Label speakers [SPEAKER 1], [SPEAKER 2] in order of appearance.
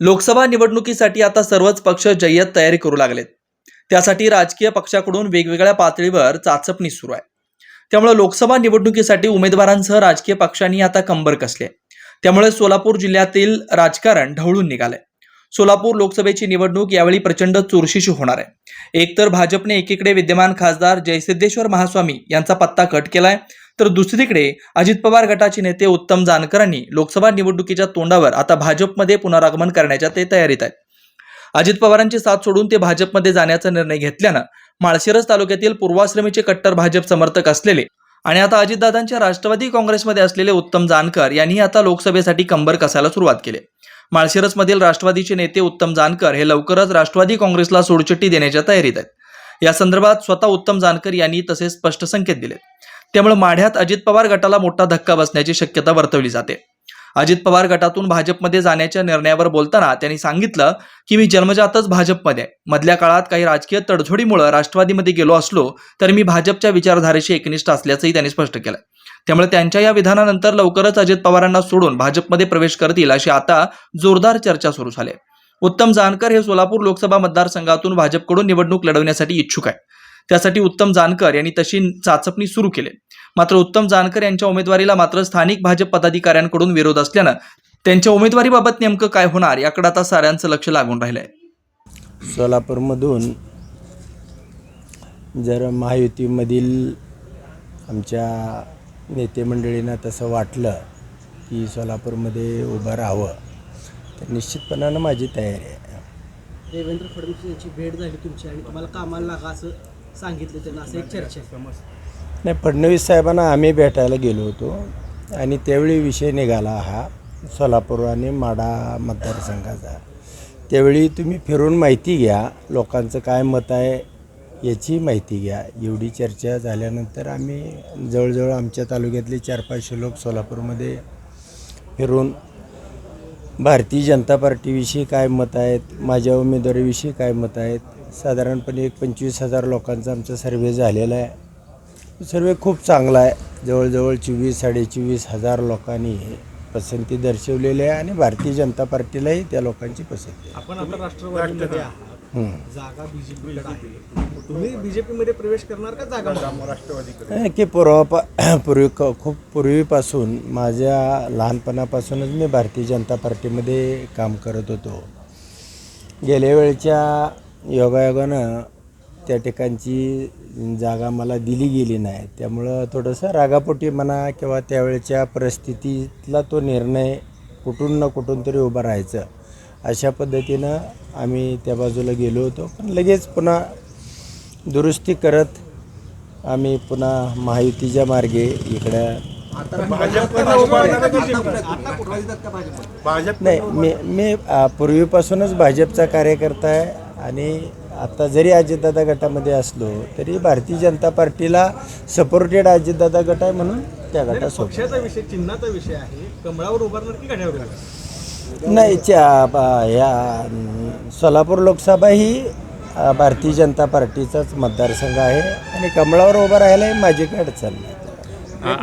[SPEAKER 1] लोकसभा निवडणुकीसाठी आता सर्वच पक्ष जय्यत तयारी करू लागलेत. त्यासाठी राजकीय पक्षाकडून वेगवेगळ्या पातळीवर चाचपणी सुरू आहे. त्यामुळे लोकसभा निवडणुकीसाठी उमेदवारांसह राजकीय पक्षांनी आता कंबर कसले. त्यामुळे सोलापूर जिल्ह्यातील राजकारण ढवळून निघालंय. सोलापूर लोकसभेची निवडणूक यावेळी प्रचंड चुरशीची होणार आहे. एकतर भाजपने एकीकडे विद्यमान खासदार जयसिद्धेश्वर महास्वामी यांचा पत्ता कट केलाय तर दुसरीकडे अजित पवार गटाचे नेते उत्तम जानकरांनी लोकसभा निवडणुकीच्या तोंडावर आता भाजपमध्ये पुनरागमन करण्याच्या ते तयारीत आहेत. अजित पवारांची साथ सोडून ते भाजपमध्ये जाण्याचा निर्णय घेतल्यानं माळशिरस तालुक्यातील पूर्वाश्रमीचे कट्टर भाजप समर्थक असलेले आणि आता अजितदादांच्या राष्ट्रवादी काँग्रेसमध्ये असलेले उत्तम जानकर यांनी आता लोकसभेसाठी कंबर कसायला सुरुवात केली. माळशिरसमधील राष्ट्रवादीचे नेते उत्तम जानकर हे लवकरच राष्ट्रवादी काँग्रेसला सोडचिठ्ठी देण्याच्या तयारीत आहेत. या संदर्भात स्वतः उत्तम जानकर यांनी तसे स्पष्ट संकेत दिले त्यामुळे माढ्यात अजित पवार गटाला मोठा धक्का बसण्याची शक्यता वर्तवली जाते अजित पवार गटातून भाजपमध्ये जाण्याच्या निर्णयावर बोलताना त्यांनी सांगितलं की मी जन्मजातच भाजपमध्ये आहे. मधल्या काळात काही राजकीय तडजोडीमुळे राष्ट्रवादीमध्ये गेलो असलो तर मी भाजपच्या विचारधारेशी एकनिष्ठ असल्याचंही त्यांनी स्पष्ट केलं त्यामुळे त्यांच्या या विधानानंतर लवकरच अजित पवारांना सोडून भाजपमध्ये प्रवेश करतील अशी आता जोरदार चर्चा सुरू झाली आहे. उत्तम जानकर हे सोलापूर लोकसभा मतदारसंघातून भाजपकडून निवडणूक लढवण्यासाठी इच्छुक आहे त्यासाठी उत्तम जानकर यांनी तशी चाचपणी सुरू केली. मात्र उत्तम जानकर यांच्या उमेदवारीला मात्र स्थानिक भाजप पदाधिकाऱ्यांकडून विरोध असल्यानं त्यांच्या उमेदवारीबाबत नेमकं काय होणार याकडे आता साऱ्यांचं लक्ष लागून राहिलंय.
[SPEAKER 2] सोलापूरमधून जर महायुतीमधील आमच्या नेतेमंडळींना तसं वाटलं की सोलापूरमध्ये उभं राहावं तर निश्चितपणानं माझी तयारी आहे.
[SPEAKER 3] देवेंद्र फडणवीस यांची भेट झाली तुमची आणि तुम्हाला कामाला लागा असं सांगितलं त्यांना असं एक चर्चा
[SPEAKER 2] नाही फडणवीस साहेबांना आम्ही भेटायला गेलो होतो आणि त्यावेळी विषय निघाला हा सोलापूर आणि माडा मतदारसंघाचा. त्यावेळी तुम्ही फिरून माहिती घ्या लोकांचं काय मत आहे याची माहिती घ्या. एवढी चर्चा झाल्यानंतर आम्ही जवळजवळ आमच्या तालुक्यातले चार पाचशे लोक सोलापूरमध्ये फिरून भारतीय जनता पार्टीविषयी काय मत आहेत? माझ्या उमेदवारीविषयी काय मत आहेत? साधारणपणे एक पंचवीस हजार लोकांचा आमचा सर्वे झालेला आहे. सर्वे खूप चांगला आहे. जवळजवळ चोवीस साडेचोवीस हजार लोकांनी पसंती दर्शवलेली आहे आणि भारतीय जनता पार्टीलाही त्या लोकांची पसंती आहे.
[SPEAKER 3] आपण आता राष्ट्रवादीमध्ये आहात. जागा आहे. तुम्ही बीजेपीमध्ये प्रवेश करणार का जागा राष्ट्रवादीकडे.
[SPEAKER 2] नाही की पूर्वापा पूर्वी क- खूप पूर्वीपासून माझ्या लहानपणापासूनच मी भारतीय जनता पार्टीमध्ये काम करत होतो. गेल्या वेळच्या योगायोगानं त्या ठिकाणची जागा मला दिली गेली नाही. त्यामुळं थोडंसं रागापोटी म्हणा किंवा त्यावेळच्या परिस्थितीतला तो निर्णय कुठून ना कुठून तरी उभं राहायचं. अशा पद्धतीनं आम्ही त्या बाजूला गेलो होतो. पण लगेच पुन्हा दुरुस्ती करत आम्ही पुन्हा महायुतीच्या मार्गे इकडं नाही. मी मी पूर्वीपासूनच भाजपचा कार्यकर्ता आहे आणि आता जरी अजितदादा गटामध्ये असलो तरी भारतीय जनता पार्टीला सपोर्टेड अजितदादा गट आहे म्हणून त्या गटासोबत.
[SPEAKER 3] पक्षाचा विषय चिन्हाचा विषय आहे. कमळावर उभारणार की
[SPEAKER 2] नाही च्या ब- या सोलापूर लोकसभा ही अ, भारतीय जनता पार्टीचाच मतदारसंघ आहे आणि कमळावर उभं राहायलाही माझी काय अडचण नाही.